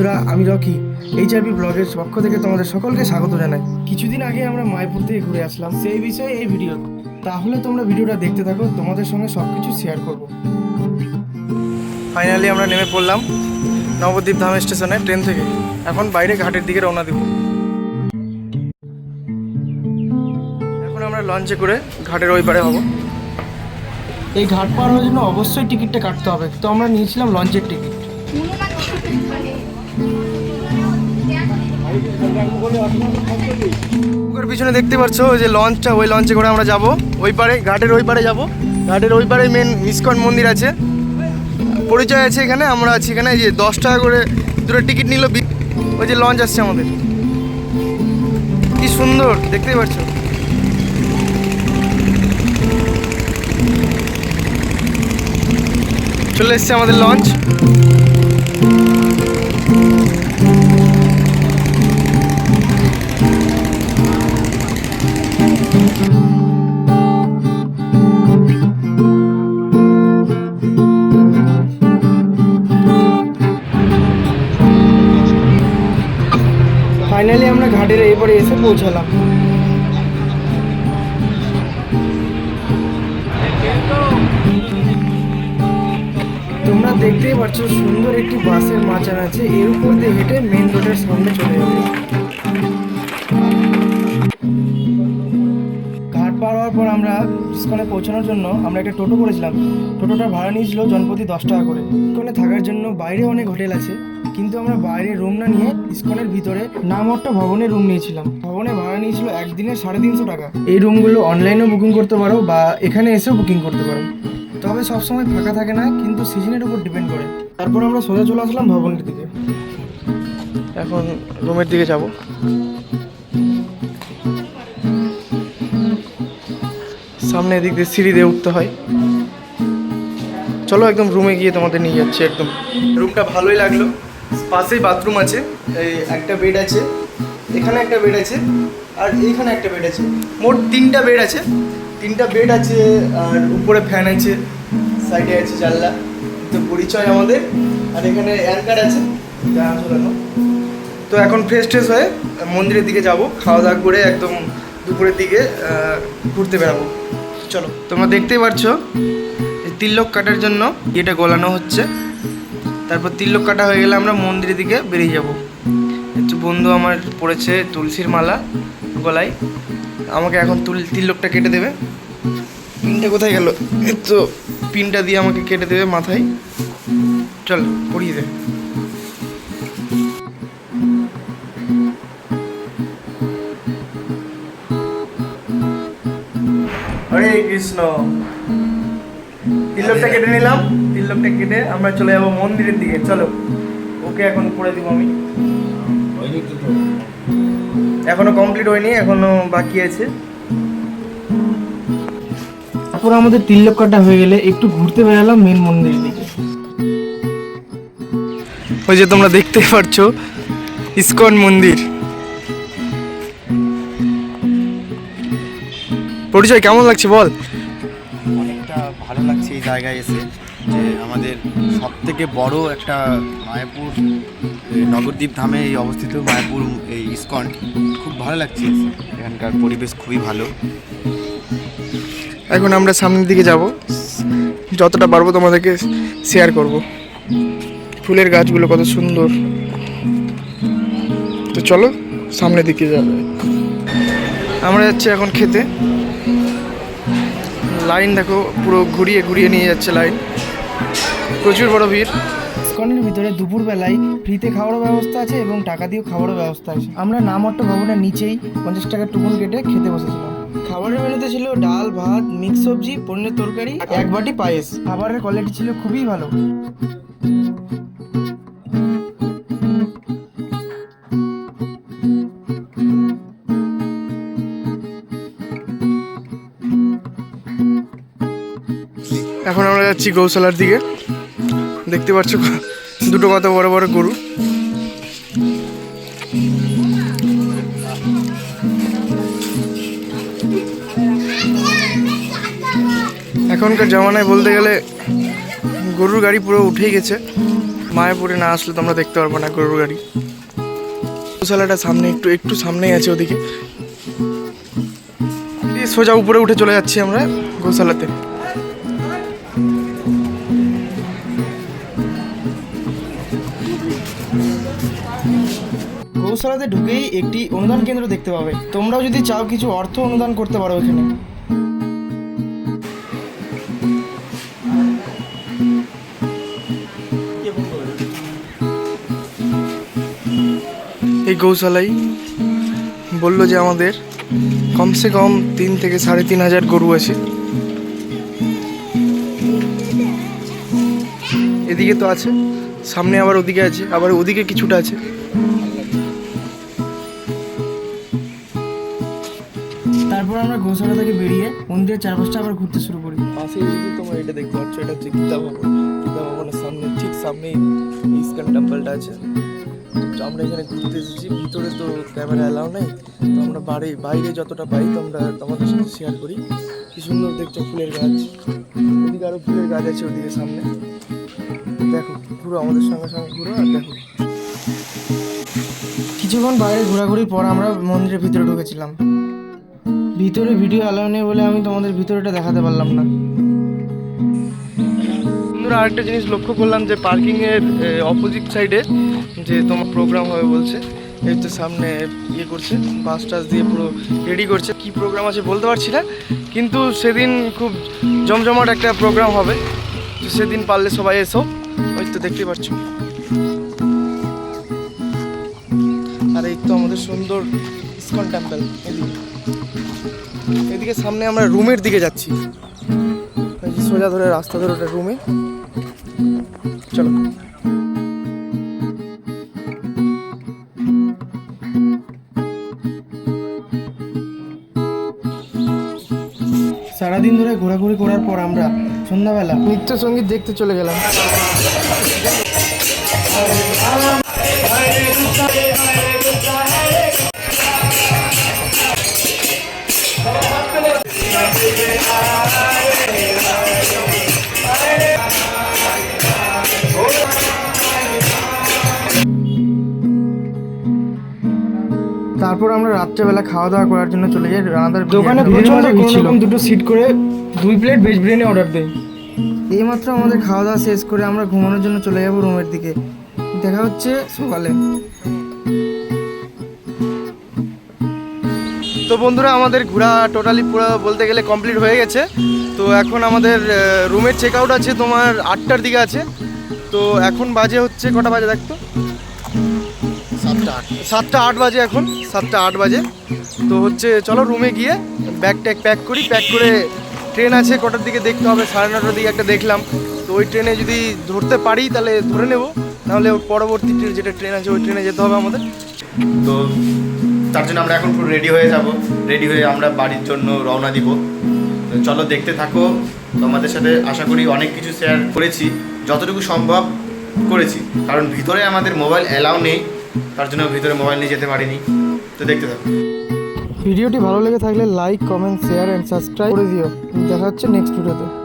বন্ধুরা, আমি Rocky. HRP ব্লগের পক্ষ থেকে তোমাদের সকলকে স্বাগত জানাই। কিছুদিন আগে আমরা মায়াপুর থেকে ঘুরে আসলাম সেই বিষয়ে এই ভিডিও। তাহলে তোমরা ভিডিওটা দেখতে থাকো, তোমাদের সঙ্গে সব কিছু শেয়ার করব। ফাইনালি আমরা নেমে পড়লাম নবদ্বীপ ধাম স্টেশনে ট্রেন থেকে। এখন বাইরে ঘাটের দিকে রওনা দিব। এখন আমরা লঞ্চে করে ঘাটের ওই পারে হব। এই ঘাট পার হওয়ার জন্য অবশ্যই টিকিটটা কাটতে হবে। তো আমরা নিয়েছিলাম লঞ্চের টিকিট পিছনে দেখতে পাচ্ছ ওই যে লঞ্চটা, ওই লঞ্চে করে আমরা যাব। ওই পারে, ঘাটের ওই পারে যাব। ঘাটের ওই পারে মেন ইস্কন মন্দির আছে। পরিচয় আছে এখানে, আমরা আছি এখানে যে দশ টাকা করে দুটো টিকিট নিল ওই যে লঞ্চ আসছে আমাদের। কি সুন্দর, দেখতেই পাচ্ছ। চলে এসছে আমাদের লঞ্চ। ফাইনালি আমরা ঘাটের এরপরে এসে পৌঁছালাম। তোমরা দেখতেই পাচ্ছ সুন্দর একটি বাসের মাচান আছে, এর উপর দিয়ে হেঁটে মেন রোডের সামনে চলে যাবে। ঘাট পার হওয়ার পর আমরা ইস্কনে পৌঁছানোর জন্য আমরা একটা টোটো করেছিলাম। টোটোটা ভাড়া নিয়েছিল জনপ্রতি দশ টাকা করে। ইস্কনে থাকার জন্য বাইরে অনেক হোটেল আছে। কিন্তু আমরা বাইরে রুম না নিয়ে ইস্কনের ভিতরে নাম একটা ভবনে রুম নিয়েছিলাম। ভবনে ভাড়া নিয়েছিল একদিনে সাড়ে তিনশো টাকা। এই রুমগুলো অনলাইনেও বুকিং করতে পারো বা এখানে এসেও বুকিং করতে পারো। তবে সবসময় ফাঁকা থাকে না, কিন্তু সিজনের উপর ডিপেন্ড করে। তারপর আমরা সোজা চলে আসলাম ভবনের দিকে। এখন রুমের দিকে যাব। সামনে এদিক দিয়ে সিঁড়ি দিয়ে উঠতে হয়। চলো একদম রুমে গিয়ে তোমাদের নিয়ে যাচ্ছি একদম। রুমটা ভালোই লাগল। পাশেই বাথরুম আছে, এই একটা বেড আছে, এখানে একটা বেড আছে, আর এইখানে একটা বেড আছে। মোট তিনটা বেড আছে। তিনটা বেড আছে, আর উপরে ফ্যান আছে সাইডে আছে জানলা। তো পরিচয় আমাদের। আর এখানে অ্যাঙ্কার আছে তো এখন ফ্রেশ ট্রেশ হয়ে মন্দিরের দিকে যাব, খাওয়া দাওয়া করে একদম দুপুরের দিকে ঘুরতে বেরাবো চলো, তোমরা দেখতেই পারছ তিল্লক কাটার জন্য এটা গলানো হচ্ছে। তারপর তিল্লক কাটা হয়ে গেলে আমরা মন্দিরের দিকে বেরিয়ে যাব। একটু বন্ধু আমার পড়েছে তুলসীর মালা গলায়। আমাকে এখন তুল তিল্লকটা কেটে দেবে। পিনটা কোথায় গেল? তো পিনটা দিয়ে আমাকে কেটে দেবে মাথায়। চল পরিয়ে দে। হরে কৃষ্ণ। তিলকটা কেটে নিলাম। তিলকটা কেটে আমরা চলে যাব মন্দিরের দিকে চলো। ওকে এখন করে দিব আমি। এখনও কমপ্লিট হয়নি এখনও বাকি আছে। তারপর আমাদের তিলক কাটা হয়ে গেলে একটু ঘুরতে বেরালাম মেন মন্দিরের দিকে। ওই যে তোমরা দেখতে পারছ ইসকন মন্দির। পরিচয় কেমন লাগছে বল? অনেকটা ভালো লাগছে এই জায়গায় এসে। আমাদের সব থেকে বড় একটা মায়াপুর নগরদ্বীপ ধামে এই অবস্থিত মায়াপুর এই ইস্কন। খুব ভালো লাগছে। এখানকার পরিবেশ খুবই ভালো। এখন আমরা সামনের দিকে যাব। যতটা পারব তোমাদেরকে শেয়ার করব। ফুলের গাছগুলো কত সুন্দর। তো চলো, সামনের দিকে যাবে। আমরা যাচ্ছি এখন খেতে। লাইন দেখো, পুরো ঘুরিয়ে ঘুরিয়ে নিয়ে যাচ্ছে লাইন। প্রচুর বড় ভিড়। ইস্কনের ভিতরে দুপুর বেলায় ফ্রিতে খাওয়ারও ব্যবস্থা আছে এবং টাকা দিয়েও খাওয়ারও ব্যবস্থা আছে। আমরা নামট্ট ভবনের নিচেই পঞ্চাশ টাকার টুকুন কেটে খেতে বসেছিলাম। খাবারের মেনুতে ছিল ডাল ভাত মিক্স সবজি পনিরের তরকারি এক বাটি পায়েস। খাবারের কোয়ালিটি ছিল খুবই ভালো। এখন আমরা যাচ্ছি গৌশালার দিকে। দেখতে পাচ্ছ দুটো কত বড় বড় গরু। এখনকার জামানায় বলতে গেলে গরুর গাড়ি পুরো উঠেই গেছে। মায়াপুরে না আসলে তোমরা দেখতে পারব না গরুর গাড়ি। গৌশালাটা সামনে একটু একটু সামনেই আছে ওদিকে। সোজা উপরে উঠে চলে যাচ্ছি আমরা গৌশালাতে। গৌশালাতে ঢুকেই একটি অনুদান কেন্দ্র দেখতে পাবে। তোমরাও যদি চাও কিছু অর্থ অনুদান করতে পারো এখানে। এই গৌশালাই বলল যে আমাদের কমসে কম তিন থেকে সাড়ে তিন হাজার গরু আছে। এদিকে তো আছে, সামনে আবার ওদিকে আছে, আবার ওদিকে কিছুটা আছে। তারপর আমরা গৌশালা থেকে বেরিয়ে মন্দিরের চারপাশটা আবার ঘুরতে শুরু করি। পাশে যদি তোমরা এটা দেখতে পাচ্ছ এটা হচ্ছে গীতা ভবন গীতা ভবনের সামনে ঠিক সামনেই ইস্কন টেম্পলটা আছে। তো আমরা এখানে ঘুরতে এসেছি। ভিতরে তো ক্যামেরা অ্যালাউ নেই। তো আমরা বাড়ি বাইরে যতটা পাই তো আমরা তোমাদের সাথে শেয়ার করি। কি সুন্দর দেখছ ফুলের গাছ। ওদিকে আরও ফুলের গাছ আছে ওদিকে সামনে। দেখো ঘুরো আমাদের সঙ্গে সঙ্গে ঘুরো আর দেখো। কিছুক্ষণ বাইরে ঘোরাঘুরির পর আমরা মন্দিরের ভিতরে ঢুকেছিলাম। ভিতরে ভিডিও অ্যালাউ নেই বলে আমি তোমাদের ভিতরেটা দেখাতে পারলাম না। বন্ধুরা, আরেকটা জিনিস লক্ষ্য করলাম যে পার্কিংয়ের অপোজিট সাইডে যে তোমার প্রোগ্রাম হবে বলছে, এই তো সামনে ইয়ে করছে বাস টাস দিয়ে পুরো রেডি করছে। কি প্রোগ্রাম আছে বলতে পারছি না, কিন্তু সেদিন খুব জমজমাট একটা প্রোগ্রাম হবে। সেদিন পারলে সবাই এসো, ওই তো দেখতে পাচ্ছ। আর এই তো আমাদের সুন্দর ইসকন টেম্পল এদিকে এদিকে সামনে আমরা রুমের দিকে যাচ্ছি। সোজা ধরে রাস্তা ধরে ওটা রুমে। চলো। সারাদিন ধরে ঘোরাঘুরি করার পর আমরা সন্ধ্যাবেলা নৃত্য সংগীত দেখতে চলে গেলাম। রাত্রেবেলা খাওয়া দাওয়া করার জন্য চলে যাই রানাদার দোকানে প্রচণ্ড ছিল দুটো সিট করে দুই প্লেট ভেজ বিরিয়ানি অর্ডার দেয়। এইমাত্র আমাদের খাওয়া দাওয়া শেষ করে আমরা ঘুমানোর জন্য চলে যাব রুমের দিকে। দেখা হচ্ছে সকালে। তো বন্ধুরা আমাদের ঘোরা টোটালি পুরো বলতে গেলে কমপ্লিট হয়ে গেছে। তো এখন আমাদের রুমের চেক আউট আছে তোমার আটটার দিকে আছে। তো এখন বাজে হচ্ছে কটা বাজে দেখতো? সাতটা আট বাজে। এখন, সাতটা আট বাজে। তো হচ্ছে, চলো রুমে গিয়ে ব্যাগ ট্যাগ প্যাক করি প্যাক করে ট্রেন আছে, কটার দিকে দেখতে হবে? সাড়ে নটার দিকে একটা দেখলাম। তো ওই ট্রেনে যদি ধরতে পারি, তাহলে ধরে নেব। নাহলে পরবর্তী ট্রেন যেটা ট্রেন আছে, ওই ট্রেনে যেতে হবে আমাদের। তো তার জন্য আমরা এখন রেডি হয়ে যাব। রেডি হয়ে আমরা বাড়ির জন্য রওনা দিব। চলো দেখতে থাকো। তোমাদের সাথে আশা করি অনেক কিছু শেয়ার করেছি। যতটুকু সম্ভব করেছি। কারণ ভিতরে আমাদের মোবাইল অ্যালাউ নেই। তার জন্য ভিতরে মোবাইল নিয়ে যেতে পারিনি। তো দেখতে থাকো। ভিডিওটি ভালো লেগে থাকলে like comment share and subscribe করে দিও। দেখা হচ্ছে নেক্সট ভিডিওতে